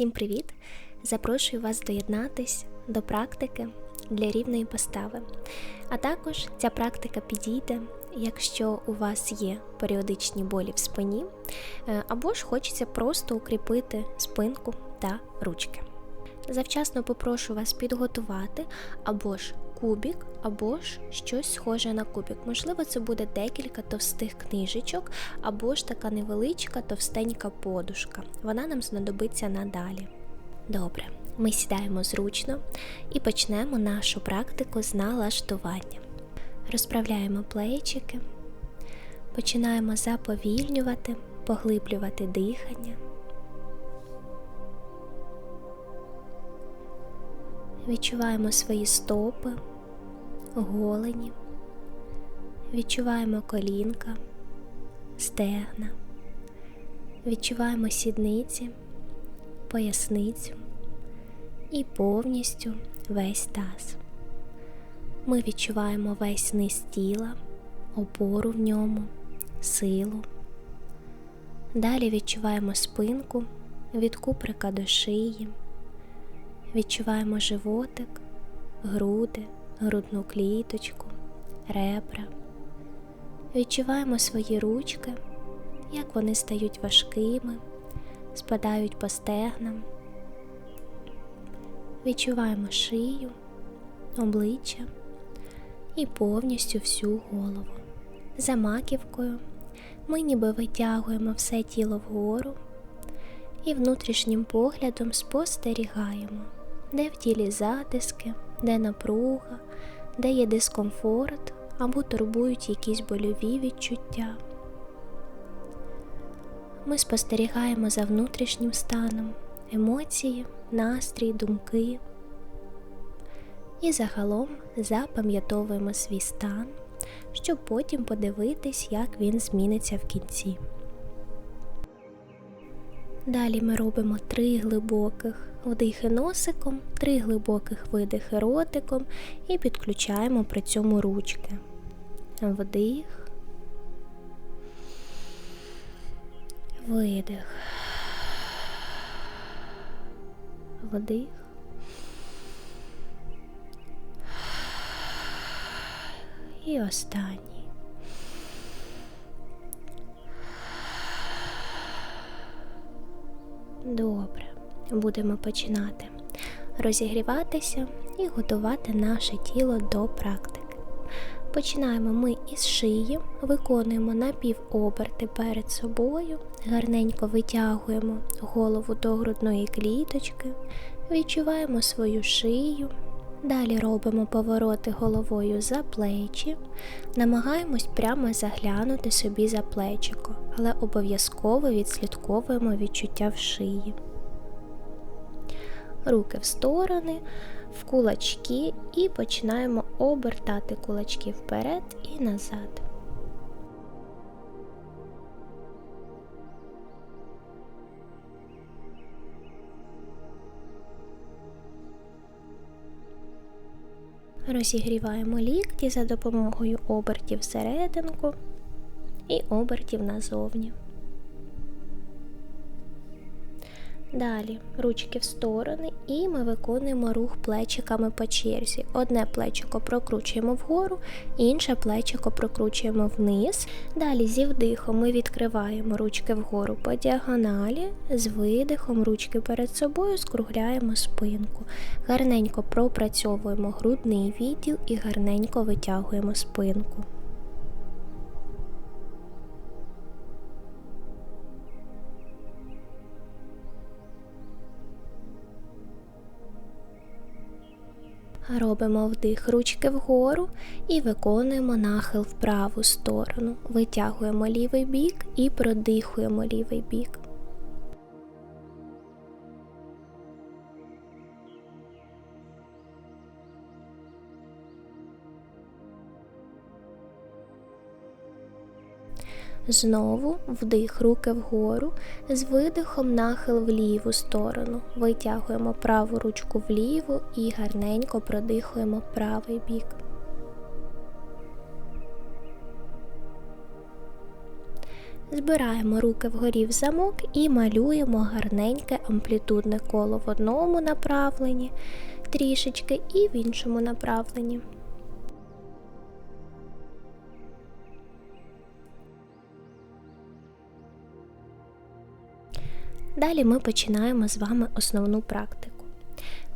Всім привіт! Запрошую вас доєднатись до практики для рівної постави. А також ця практика підійде, якщо у вас є періодичні болі в спині, е, або ж хочеться просто укріпити спинку та ручки. Завчасно попрошу вас підготувати або ж кубік, або ж щось схоже на кубік. Можливо, це буде декілька товстих книжечок, або ж така невеличка товстенька подушка. Вона нам знадобиться надалі. Добре, ми сідаємо зручно і почнемо нашу практику з налаштування. Розправляємо плечики, починаємо заповільнювати, поглиблювати дихання. Відчуваємо свої стопи, голені, відчуваємо колінка, стегна, відчуваємо сідниці, поясницю і повністю весь таз. Ми відчуваємо весь низ тіла, опору в ньому, силу. Далі відчуваємо спинку від куприка до шиї. Відчуваємо животик, груди, грудну кліточку, ребра. Відчуваємо свої ручки, як вони стають важкими, спадають по стегнам. Відчуваємо шию, обличчя і повністю всю голову. За маківкою ми ніби витягуємо все тіло вгору і внутрішнім поглядом спостерігаємо де в тілі затиски, де напруга, де є дискомфорт або турбують якісь больові відчуття. Ми спостерігаємо за внутрішнім станом емоції, настрій, думки. І загалом запам'ятовуємо свій стан, щоб потім подивитись, як він зміниться в кінці. Далі ми робимо три глибоких вдихи носиком, три глибоких видихи ротиком і підключаємо при цьому ручки. Вдих, видих, вдих. І останній. Добре будемо починати розігріватися і готувати наше тіло до практики. Починаємо ми із шиї, виконуємо напівоберти перед собою, гарненько витягуємо голову до грудної кліточки, відчуваємо свою шию. Далі робимо повороти головою за плечі, намагаємось прямо заглянути собі за плечико, але обов'язково відслідковуємо відчуття в шиї руки в сторони, в кулачки і починаємо обертати кулачки вперед і назад. Розігріваємо лікті за допомогою обертів всерединку і обертів назовні. Далі ручки в сторони, і ми виконуємо рух плечиками по черзі. Одне плечико прокручуємо вгору, інше плечико прокручуємо вниз. Далі зі вдихом ми відкриваємо ручки вгору по діагоналі, з видихом ручки перед собою скругляємо спинку. Гарненько пропрацьовуємо грудний відділ і гарненько витягуємо спинку. Робимо вдих ручки вгору і виконуємо нахил в праву сторону. Витягуємо лівий бік і продихуємо лівий бік. Знову вдих руки вгору, з видихом нахил в ліву сторону. Витягуємо праву ручку вліву і гарненько продихуємо правий бік. Збираємо руки вгорі в замок і малюємо гарненьке амплітудне коло в одному направленні, трішечки і в іншому направленні. Далі ми починаємо з вами основну практику.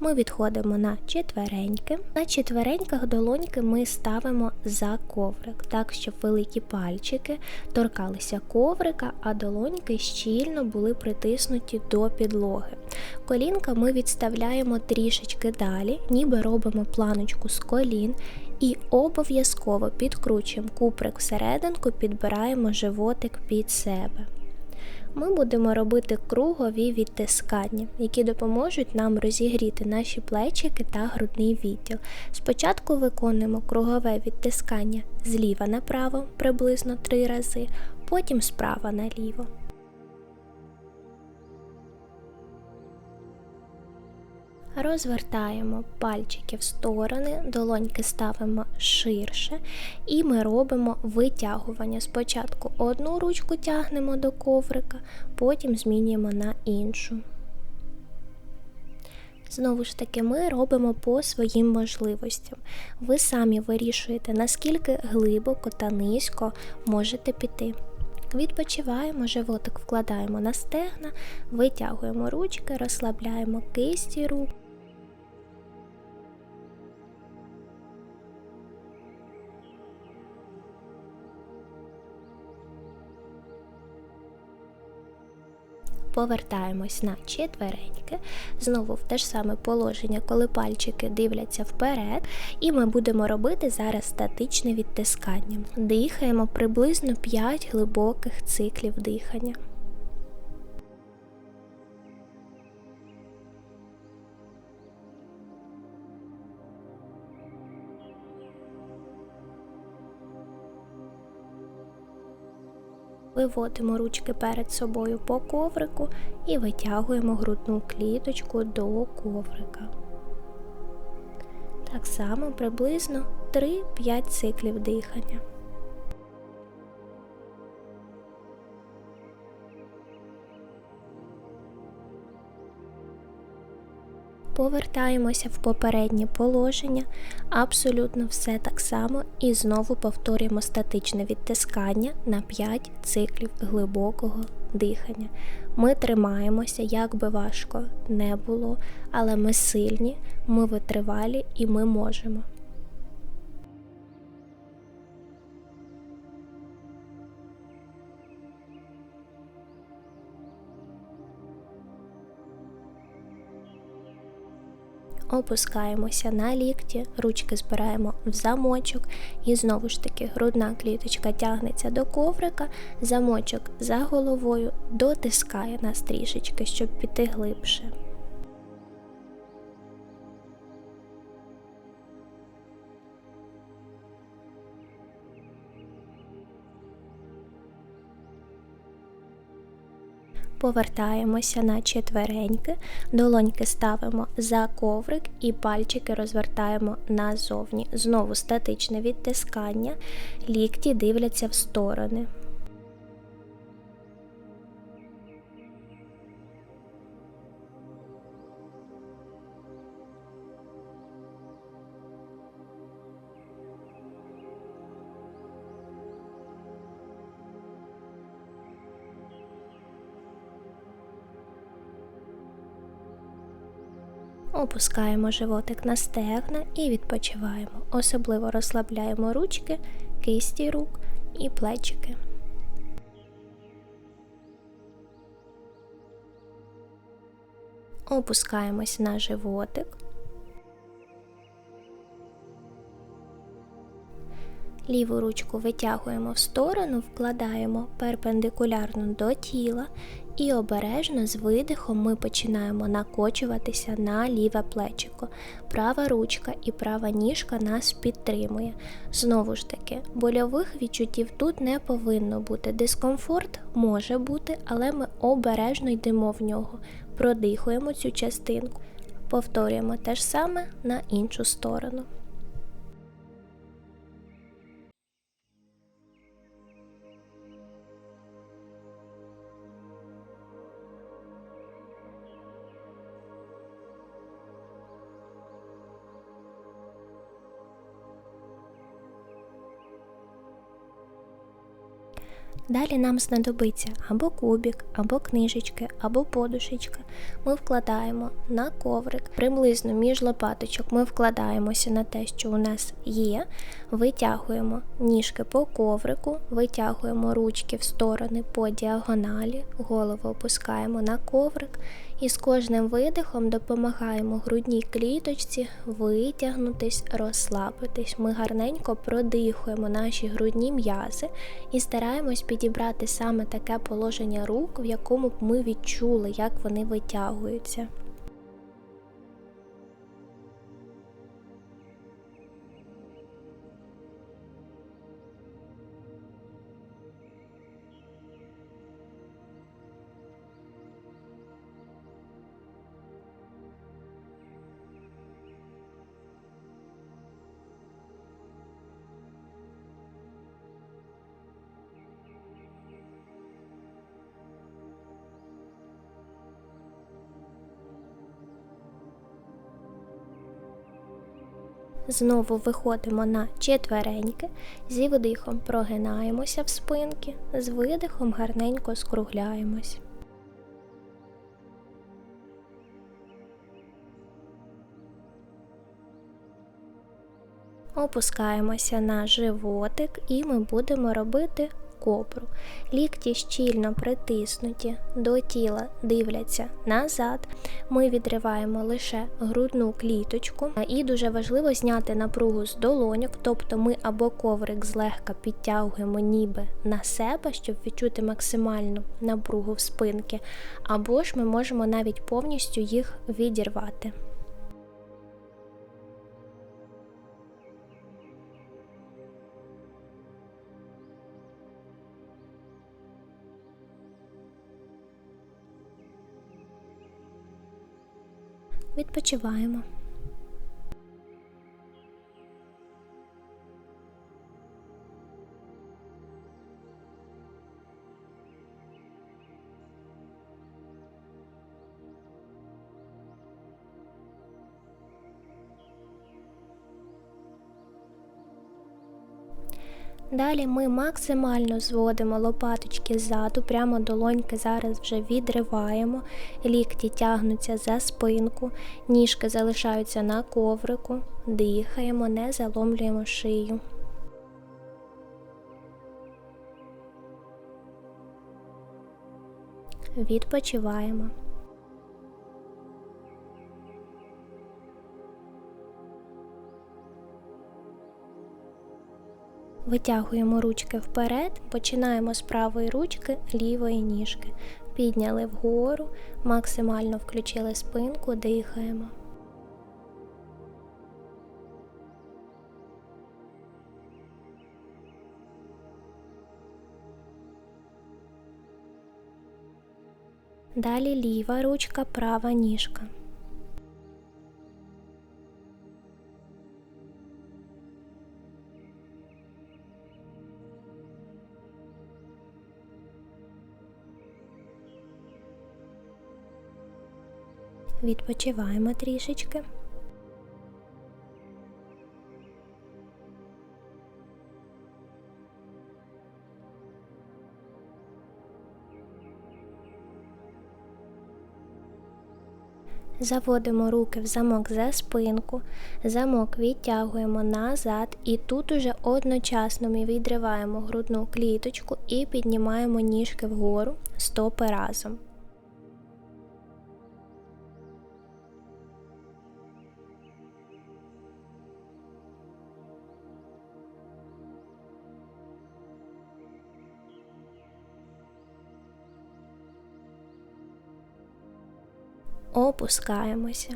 Ми відходимо на четвереньки. На четвереньках долоньки ми ставимо за коврик, так, щоб великі пальчики торкалися коврика, а долоньки щільно були притиснуті до підлоги. Колінка ми відставляємо трішечки далі, ніби робимо планочку з колін. І обов'язково підкручуємо куприк всерединку, підбираємо животик під себе ми будемо робити кругові відтискання, які допоможуть нам розігріти наші плечики та грудний відділ. Спочатку виконуємо кругове відтискання зліва направо приблизно 3 рази, потім справа наліво. Розвертаємо пальчики в сторони, долоньки ставимо ширше, і ми робимо витягування. Спочатку одну ручку тягнемо до коврика, потім змінюємо на іншу. Знову ж таки, ми робимо по своїм можливостям. Ви самі вирішуєте, наскільки глибоко та низько можете піти. Відпочиваємо, животик вкладаємо на стегна, витягуємо ручки, розслабляємо кисті рук. Повертаємось на четвереньки, знову в те ж саме положення, коли пальчики дивляться вперед, і ми будемо робити зараз статичне відтискання. Дихаємо приблизно 5 глибоких циклів дихання. Виводимо ручки перед собою по коврику і витягуємо грудну кліточку до коврика. Так само приблизно 3-5 циклів дихання. Повертаємося в попереднє положення, абсолютно все так само, і знову повторюємо статичне відтискання на 5 циклів глибокого дихання. Ми тримаємося, як би важко не було, але ми сильні, ми витривалі і ми можемо. Опускаємося на лікті, ручки збираємо в замочок, і знову ж таки грудна кліточка тягнеться до коврика, замочок за головою дотискає нас трішечки, щоб піти глибше. Повертаємося на четвереньки, долоньки ставимо за коврик і пальчики розвертаємо назовні. Знову статичне відтискання, лікті дивляться в сторони. Опускаємо животик на стегна і відпочиваємо. Особливо розслабляємо ручки, кисті рук і плечики. Опускаємось на животик. Ліву ручку витягуємо в сторону, вкладаємо перпендикулярно до тіла і обережно з видихом ми починаємо накочуватися на ліве плечико. Права ручка і права ніжка нас підтримує. Знову ж таки, больових відчуттів тут не повинно бути. Дискомфорт може бути, але ми обережно йдемо в нього. Продихуємо цю частинку. Повторюємо те ж саме на іншу сторону. Далі нам знадобиться або кубик, або книжечки, або подушечка. Ми вкладаємо на коврик, приблизно між лопаточок ми вкладаємося на те, що у нас є, витягуємо ніжки по коврику, витягуємо ручки в сторони по діагоналі, голову опускаємо на коврик і з кожним видихом допомагаємо грудній кліточці витягнутись, розслабитись. Ми гарненько продихуємо наші грудні м'язи і стараємось підібрати саме таке положення рук, в якому б ми відчули, як вони витягуються. Знову виходимо на четвереньки, зі вдихом прогинаємося в спинки, з видихом гарненько скругляємось. Опускаємося на животик і ми будемо робити кобру. Лікті щільно притиснуті до тіла, дивляться назад. Ми відриваємо лише грудну кліточку, і дуже важливо зняти напругу з долоньок, тобто ми або коврик злегка підтягуємо ніби на себе, щоб відчути максимальну напругу в спинки, або ж ми можемо навіть повністю їх відірвати. Відпочиваємо. Далі ми максимально зводимо лопаточки ззаду, прямо долоньки зараз вже відриваємо, лікті тягнуться за спинку, ніжки залишаються на коврику, дихаємо, не заломлюємо шию. Відпочиваємо. Витягуємо ручки вперед, починаємо з правої ручки лівої ніжки. Підняли вгору, максимально включили спинку, дихаємо. Далі ліва ручка, права ніжка. Відпочиваємо трішечки. Заводимо руки в замок за спинку, замок відтягуємо назад, і тут уже одночасно ми відриваємо грудну кліточку і піднімаємо ніжки вгору, стопи разом. Опускаємося.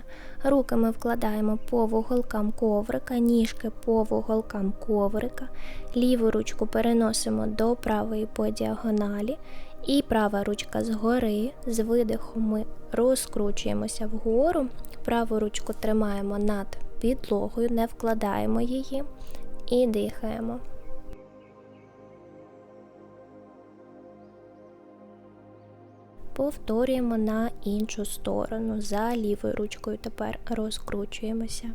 Руки ми вкладаємо по вуголкам коврика, ніжки по вуголкам коврика, ліву ручку переносимо до правої по діагоналі, і права ручка згори, з видихом ми розкручуємося вгору, праву ручку тримаємо над підлогою, не вкладаємо її. І дихаємо. Повторюємо на іншу сторону. За лівою ручкою тепер розкручуємося.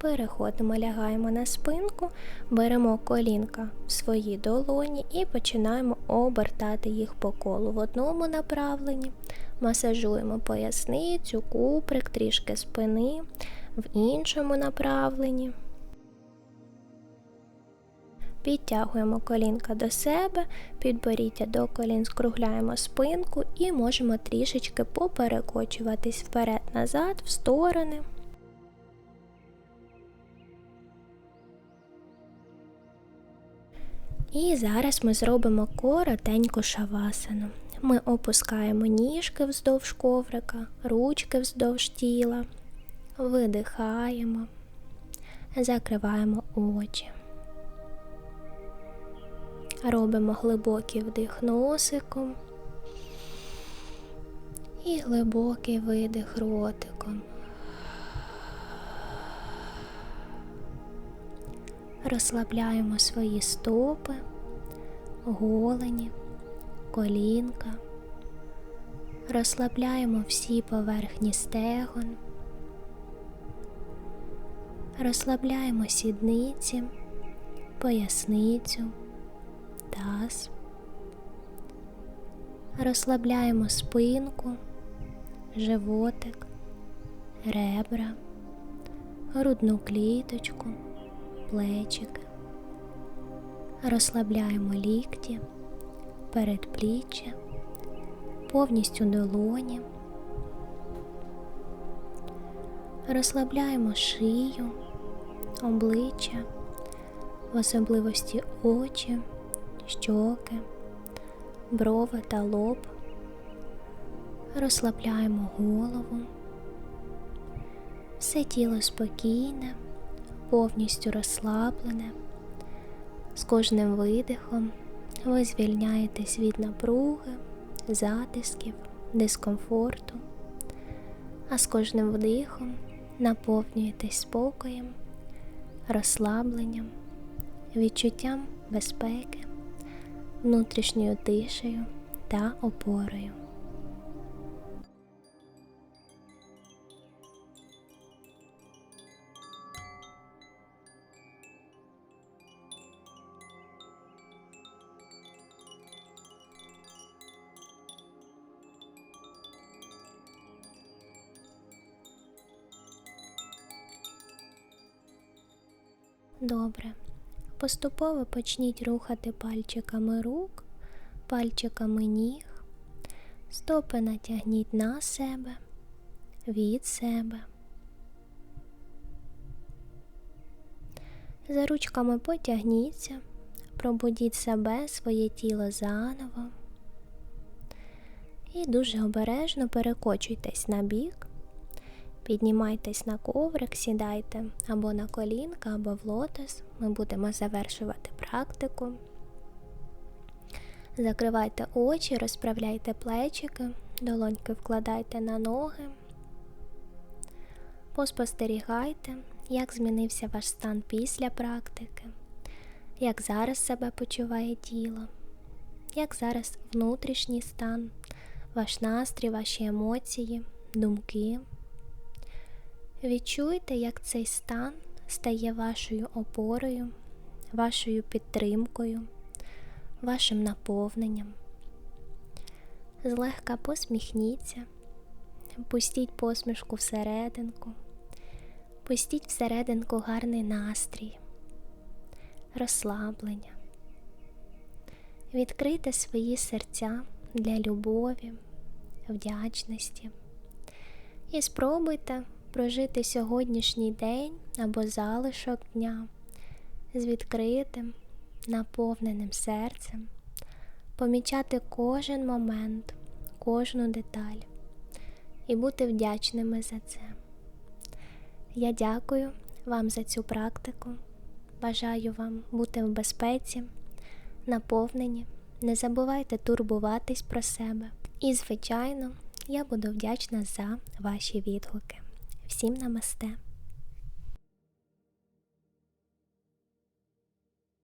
Переходимо, лягаємо на спинку, беремо колінка в свої долоні і починаємо обертати їх по колу в одному направленні. Масажуємо поясницю, куприк, трішки спини в іншому направленні. Підтягуємо колінка до себе, підборіддя до колін, скругляємо спинку і можемо трішечки поперекочуватись вперед-назад, в сторони. І зараз ми зробимо коротеньку шавасану. Ми опускаємо ніжки вздовж коврика, ручки вздовж тіла, видихаємо, закриваємо очі. Робимо глибокий вдих носиком і глибокий видих ротиком. Розслабляємо свої стопи, голені, колінка, розслабляємо всі поверхні стегон, розслабляємо сідниці, поясницю, таз, розслабляємо спинку, животик, ребра, грудну кліточку плечики, розслабляємо лікті, передпліччя, повністю долоні, розслабляємо шию, обличчя, в особливості очі, щоки, брови та лоб, розслабляємо голову, все тіло спокійне повністю розслаблене. З кожним видихом ви звільняєтесь від напруги, затисків, дискомфорту, а з кожним вдихом наповнюєтесь спокоєм, розслабленням, відчуттям безпеки, внутрішньою тишею та опорою. Поступово почніть рухати пальчиками рук, пальчиками ніг, стопи натягніть на себе, від себе. За ручками потягніться, пробудіть себе, своє тіло заново і дуже обережно перекочуйтесь на бік. Піднімайтесь на коврик, сідайте або на колінка, або в лотос. Ми будемо завершувати практику. Закривайте очі, розправляйте плечики, долоньки вкладайте на ноги. Поспостерігайте, як змінився ваш стан після практики, як зараз себе почуває тіло, як зараз внутрішній стан, ваш настрій, ваші емоції, думки. Відчуйте, як цей стан стає вашою опорою, вашою підтримкою, вашим наповненням. Злегка посміхніться, пустіть посмішку всерединку, пустіть всерединку гарний настрій, розслаблення. Відкрийте свої серця для любові, вдячності і спробуйте прожити сьогоднішній день або залишок дня з відкритим, наповненим серцем, помічати кожен момент, кожну деталь і бути вдячними за це. Я дякую вам за цю практику. Бажаю вам бути в безпеці, наповнені. Не забувайте турбуватись про себе. І, звичайно, я буду вдячна за ваші відгуки. Всім намасте!